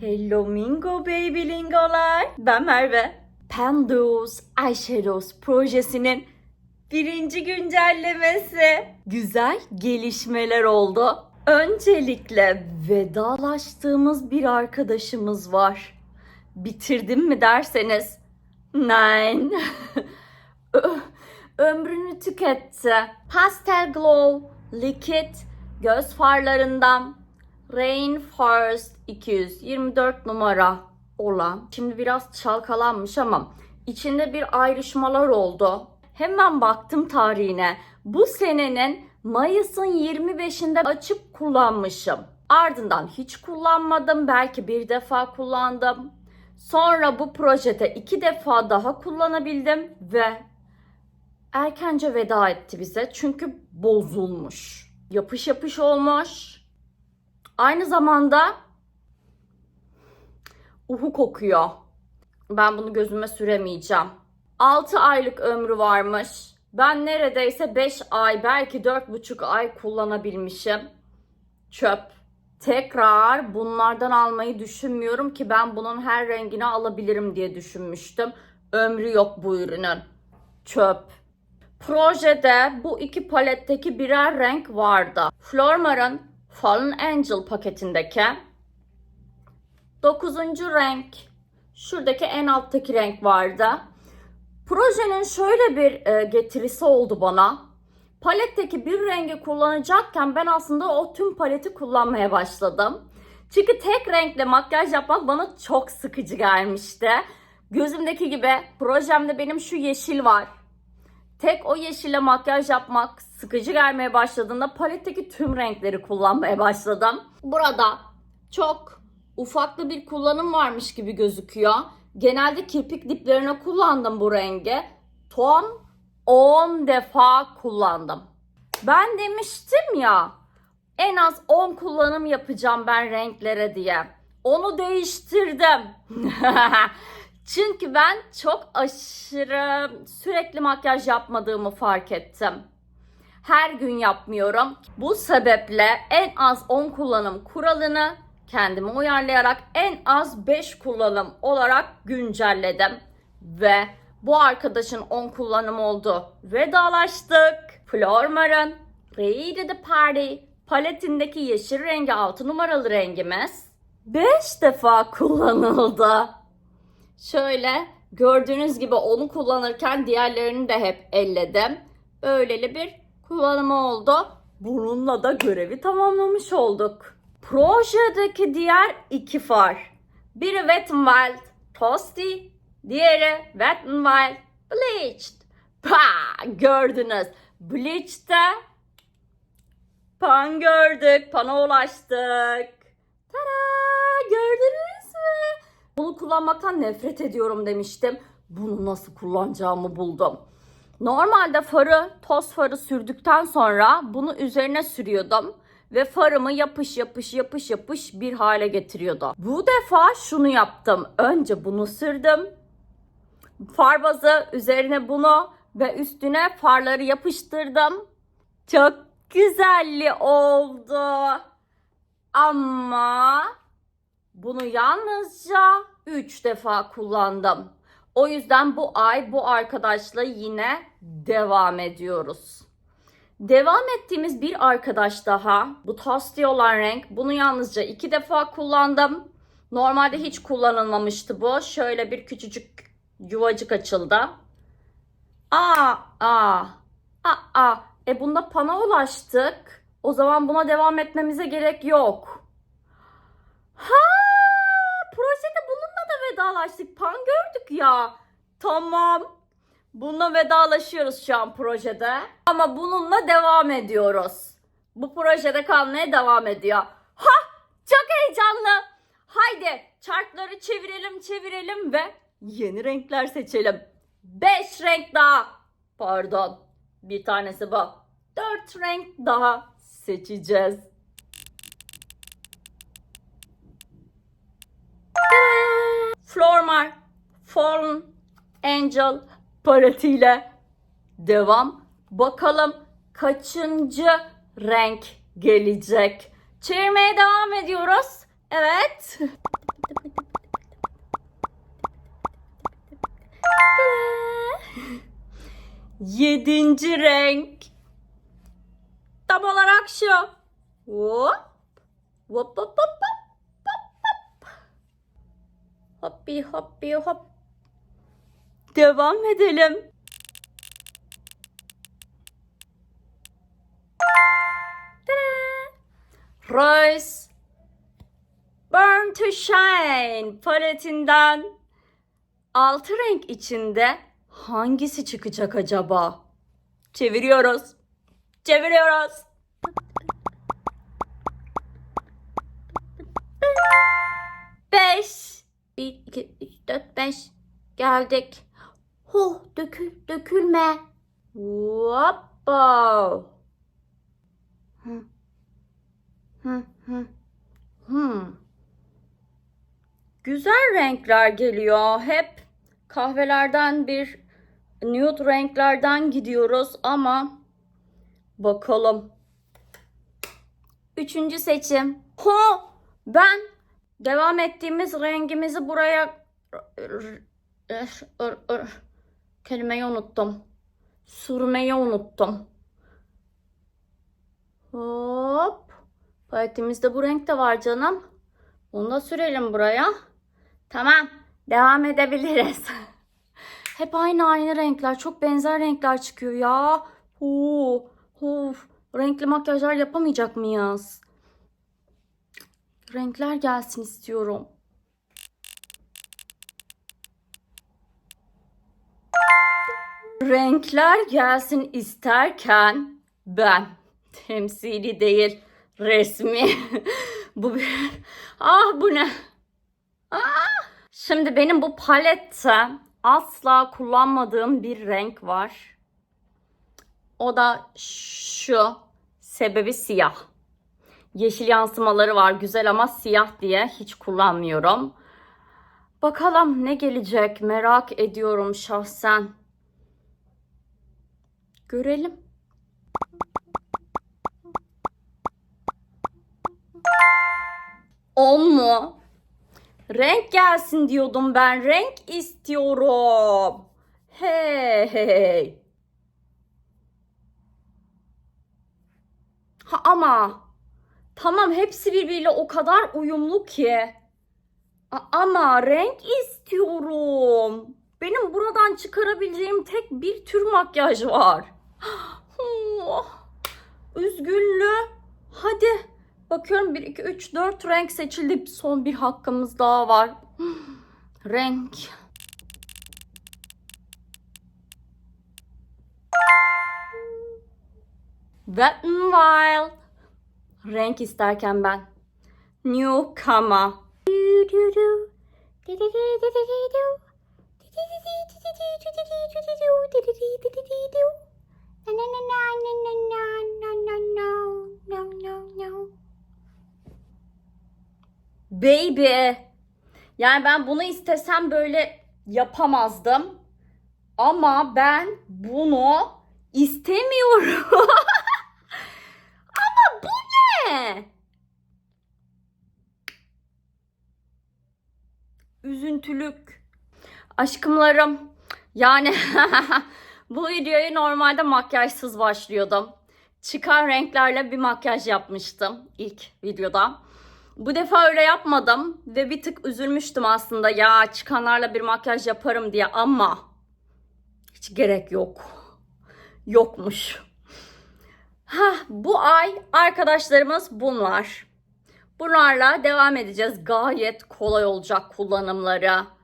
Hello Mingo Baby Lingolar. Ben Merve. Pandos Eyeshadows projesinin birinci güncellemesi. Güzel gelişmeler oldu. Öncelikle vedalaştığımız bir arkadaşımız var. Bitirdim mi derseniz, nein. Ömrünü tüketti. Pastel Glow Liquid göz farlarından Rainforest 224 numara olan. Şimdi biraz çalkalanmış ama içinde bir ayrışmalar oldu. Hemen baktım tarihine. Bu senenin Mayıs'ın 25'inde açıp kullanmışım. Ardından hiç kullanmadım. Belki bir defa kullandım. Sonra bu projede iki defa daha kullanabildim ve erkence veda etti bize çünkü bozulmuş. Yapış yapış olmuş. Aynı zamanda uhu kokuyor. Ben bunu gözüme süremeyeceğim. 6 aylık ömrü varmış. Ben neredeyse 5 ay belki 4,5 ay kullanabilmişim. Çöp. Tekrar bunlardan almayı düşünmüyorum ki ben bunun her rengini alabilirim diye düşünmüştüm. Ömrü yok bu ürünün. Çöp. Projede bu iki paletteki birer renk vardı. Flormar'ın Fallen Angel paketindeki 9. renk şuradaki en alttaki renk vardı. Projenin şöyle bir e, getirisi oldu bana. Paletteki bir rengi kullanacakken ben aslında o tüm paleti kullanmaya başladım. Çünkü tek renkle makyaj yapmak bana çok sıkıcı gelmişti. Gözümdeki gibi projemde benim şu yeşil var. Tek o yeşille makyaj yapmak sıkıcı gelmeye başladığında paletteki tüm renkleri kullanmaya başladım. Burada çok ufaklı bir kullanım varmış gibi gözüküyor. Genelde kirpik diplerine kullandım bu rengi. Tam 10 defa kullandım. Ben demiştim ya en az 10 kullanım yapacağım ben renklere diye. Onu değiştirdim. Çünkü ben çok aşırı sürekli makyaj yapmadığımı fark ettim. Her gün yapmıyorum. Bu sebeple en az 10 kullanım kuralını kendime uyarlayarak en az 5 kullanım olarak güncelledim. Ve bu arkadaşın 10 kullanım oldu. Vedalaştık. Flormar'ın Ready the Party paletindeki yeşil rengi 6 numaralı rengimiz 5 defa kullanıldı. Şöyle gördüğünüz gibi onu kullanırken diğerlerini de hep elledim. Böyleli bir kullanımı oldu. Bununla da görevi tamamlamış olduk. Projedeki diğer iki far. Biri Wet n Wild Toasty, diğeri Wet n Wild Bleached. Pa, gördünüz. Bleached'de pan gördük, pana ulaştık. Tada, gördünüz mü? Bunu kullanmaktan nefret ediyorum demiştim. Bunu nasıl kullanacağımı buldum. Normalde farı, toz farı sürdükten sonra bunu üzerine sürüyordum ve farımı yapış yapış yapış yapış bir hale getiriyordu. Bu defa şunu yaptım. Önce bunu sürdüm. Far bazı üzerine bunu ve üstüne farları yapıştırdım. Çok güzelli oldu. Ama bunu yalnızca 3 defa kullandım. O yüzden bu ay bu arkadaşla yine devam ediyoruz. Devam ettiğimiz bir arkadaş daha. Bu tosti olan renk. Bunu yalnızca 2 defa kullandım. Normalde hiç kullanılmamıştı bu. Şöyle bir küçücük yuvacık açıldı. Aa, aa, aa, aa. E bunda pana ulaştık. O zaman buna devam etmemize gerek yok. Ha, projede bununla da vedalaştık. Pan gördük ya. Tamam. Bununla vedalaşıyoruz şu an projede. Ama bununla devam ediyoruz. Bu projede kalmaya devam ediyor. Ha! Çok heyecanlı. Haydi çarkları çevirelim çevirelim ve yeni renkler seçelim. 5 renk daha. Pardon. Bir tanesi bu. 4 renk daha seçeceğiz. Flormar Fallen Angel paratiyle devam. Bakalım kaçıncı renk gelecek? Çevirmeye devam ediyoruz. Evet. Yedinci renk. Tam olarak şu. Hop. Hop hop hop hop. Hop hop. Hoppi hoppi hop. Devam edelim. Rose Burn to Shine paletinden altı renk içinde hangisi çıkacak acaba? Çeviriyoruz. Çeviriyoruz. Beş. Bir, iki, üç, dört, beş. Geldik. Huh, dökül, dökülme. Hoppa. Hı. Hı, hı. Hmm. Güzel renkler geliyor. Hep kahvelerden bir nude renklerden gidiyoruz ama bakalım. Üçüncü seçim. Ho! Ben devam ettiğimiz rengimizi buraya kelimeyi unuttum. Sürmeyi unuttum. Hop. Paletimizde bu renk de var canım. Onu da sürelim buraya. Tamam. Devam edebiliriz. Hep aynı aynı renkler. Çok benzer renkler çıkıyor ya. Huu, huf. Renkli makyajlar yapamayacak mıyız? Renkler gelsin istiyorum. Renkler gelsin isterken ben. Temsili değil resmi. Bu bir ah bu ne? Ah. şimdi benim bu palette asla kullanmadığım bir renk var. O da şu sebebi siyah. Yeşil yansımaları var güzel ama siyah diye hiç kullanmıyorum. Bakalım ne gelecek merak ediyorum şahsen görelim On mu? Renk gelsin diyordum ben. Renk istiyorum. Hey hey. Ha ama tamam hepsi birbiriyle o kadar uyumlu ki. A- ama renk istiyorum. Benim buradan çıkarabileceğim tek bir tür makyaj var. Oh, Üzgünlü. Hadi. Bakıyorum 1, 2, 3, 4 renk seçildi. Son bir hakkımız daha var. Renk. Wet n Wild. Renk isterken ben. Newcomer. Na, na, na, na, na, na, na, no, no, no, no. Baby. Yani ben bunu istesem böyle yapamazdım. Ama ben bunu istemiyorum. Ama bu ne? Üzüntülük. Aşkımlarım. Yani bu videoyu normalde makyajsız başlıyordum. Çıkan renklerle bir makyaj yapmıştım ilk videoda. Bu defa öyle yapmadım ve bir tık üzülmüştüm aslında ya çıkanlarla bir makyaj yaparım diye ama hiç gerek yok. Yokmuş. Ha, bu ay arkadaşlarımız bunlar. Bunlarla devam edeceğiz. Gayet kolay olacak kullanımları.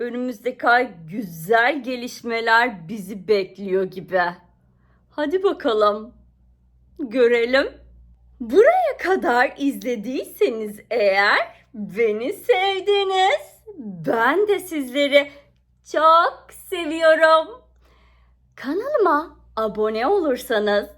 Önümüzdeki ay güzel gelişmeler bizi bekliyor gibi. Hadi bakalım. Görelim. Buraya kadar izlediyseniz eğer beni sevdiniz. Ben de sizleri çok seviyorum. Kanalıma abone olursanız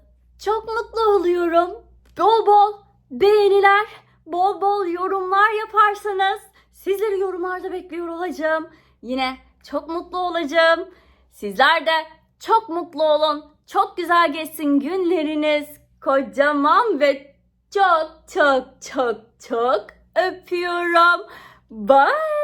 çok mutlu oluyorum. Bol bol beğeniler, bol bol yorumlar yaparsanız sizleri yorumlarda bekliyor olacağım. Yine çok mutlu olacağım. Sizler de çok mutlu olun. Çok güzel geçsin günleriniz. Kocaman ve çok çok çok çok öpüyorum. Bye.